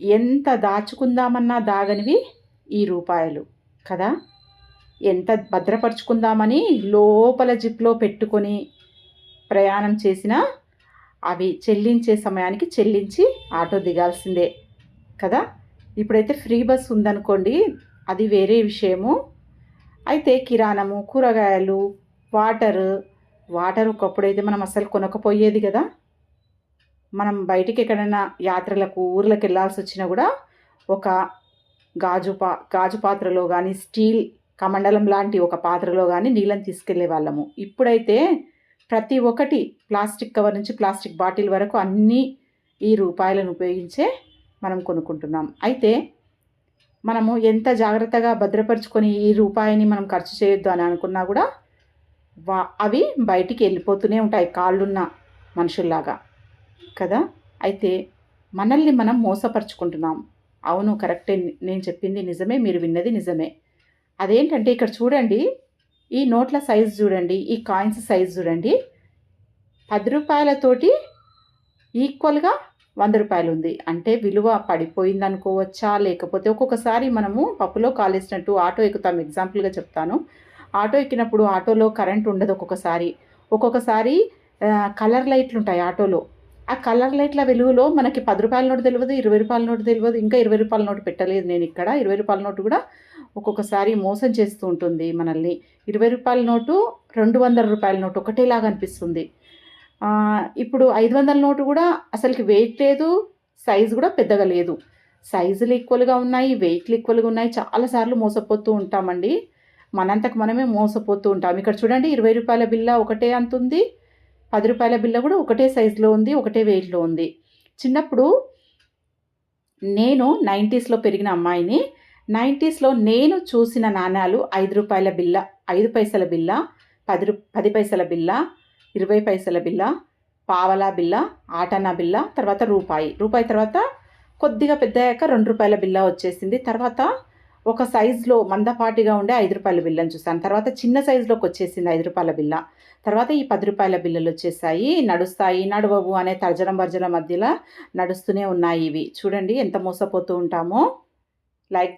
ఎంత దాచుకుందామన్నా దాగనివి ఈ రూపాయలు కదా? ఎంత భద్రపరుచుకుందామని లోపల జిప్లో పెట్టుకొని ప్రయాణం చేసినా అవి చెల్లించే సమయానికి చెల్లించి ఆటో దిగాల్సిందే కదా? ఇప్పుడైతే ఫ్రీ బస్ ఉందనుకోండి అది వేరే విషయము. అయితే కిరాణము కూరగాయలు వాటర్ వాటర్ ఒకప్పుడైతే మనం అసలు కొనకపోయేది కదా? మనం బయటికి ఎక్కడైనా యాత్రలకు ఊర్లకు వెళ్ళాల్సి వచ్చినా కూడా ఒక గాజు పా గాజు పాత్రలో కానీ స్టీల్ కమండలం లాంటి ఒక పాత్రలో కానీ నీళ్ళని తీసుకెళ్ళే వాళ్ళము. ఇప్పుడైతే ప్రతి ఒక్కటి ప్లాస్టిక్ కవర్ నుంచి ప్లాస్టిక్ బాటిల్ వరకు అన్నీ ఈ రూపాయలను ఉపయోగించే మనం కొనుక్కుంటున్నాం. అయితే మనము ఎంత జాగ్రత్తగా భద్రపరుచుకొని ఈ రూపాయిని మనం ఖర్చు చేయొద్దు అని అనుకున్నా కూడా వా అవి బయటికి వెళ్ళిపోతూనే ఉంటాయి కాళ్ళున్న మనుషుల్లాగా. కదా? అయితే మనల్ని మనం మోసపరుచుకుంటున్నాం. అవును కరెక్టే. నేను చెప్పింది నిజమే మీరు విన్నది నిజమే. అదేంటంటే ఇక్కడ చూడండి ఈ నోట్ల సైజు చూడండి ఈ కాయిన్స్ సైజు చూడండి. పది రూపాయలతోటి ఈక్వల్గా వంద రూపాయలు ఉంది అంటే విలువ పడిపోయింది అనుకోవచ్చా లేకపోతే ఒక్కొక్కసారి మనము పప్పులో కాలేసినట్టు ఆటో ఎక్కుతాం. ఎగ్జాంపుల్గా చెప్తాను. ఆటో ఎక్కినప్పుడు ఆటోలో కరెంట్ ఉండదు ఒక్కొక్కసారి. ఒక్కొక్కసారి కలర్ లైట్లు ఉంటాయి ఆటోలో. ఆ కలర్ లైట్ల వెలుగులో మనకి పది రూపాయల నోటు తెలియదు ఇరవై రూపాయల నోటు తెలియదు ఇంకా ఇరవై రూపాయల నోటు పెట్టలేదు నేను ఇక్కడ. ఇరవై రూపాయల నోటు కూడా ఒక్కొక్కసారి మోసం చేస్తూ ఉంటుంది మనల్ని. ఇరవై రూపాయల నోటు రెండు వందల రూపాయల నోటు ఒకటేలాగా అనిపిస్తుంది. ఇప్పుడు ఐదు వందల నోటు కూడా అసలుకి వెయిట్ లేదు సైజు కూడా పెద్దగా లేదు. సైజులు ఈక్వల్గా ఉన్నాయి వెయిట్లు ఈక్వల్గా ఉన్నాయి. చాలాసార్లు మోసపోతూ ఉంటామండి. మనంతకు మనమే మోసపోతూ ఉంటాం. ఇక్కడ చూడండి ఇరవై రూపాయల బిల్ల ఒకటే అంతుంది. పది రూపాయల బిల్ల కూడా ఒకటే సైజులో ఉంది ఒకటే వెయిట్లో ఉంది. చిన్నప్పుడు నేను నైంటీస్లో పెరిగిన అమ్మాయిని నైంటీస్లో నేను చూసిన నాణ్యాలు ఐదు రూపాయల బిల్ల ఐదు పైసల బిల్ల పది రూ పది పైసల బిల్ల ఇరవై పైసల బిల్ల పావలా బిల్ల ఆటనా బిల్ల తర్వాత రూపాయి. రూపాయి తర్వాత కొద్దిగా పెద్దయ్యాక రెండు రూపాయల బిల్ల వచ్చేసింది. తర్వాత ఒక సైజులో మందపాటిగా ఉండే ఐదు రూపాయల బిల్లని చూసాను తర్వాత చిన్న సైజులోకి వచ్చేసింది ఐదు రూపాయల బిల్ల. తర్వాత ఈ పది రూపాయల బిల్లలు వచ్చేసాయి. నడుస్తాయి. నడవవు అనే తర్జనం భర్జల మధ్యలో నడుస్తూనే ఉన్నాయి ఇవి. చూడండి ఎంత మోసపోతూ ఉంటామో. లైక్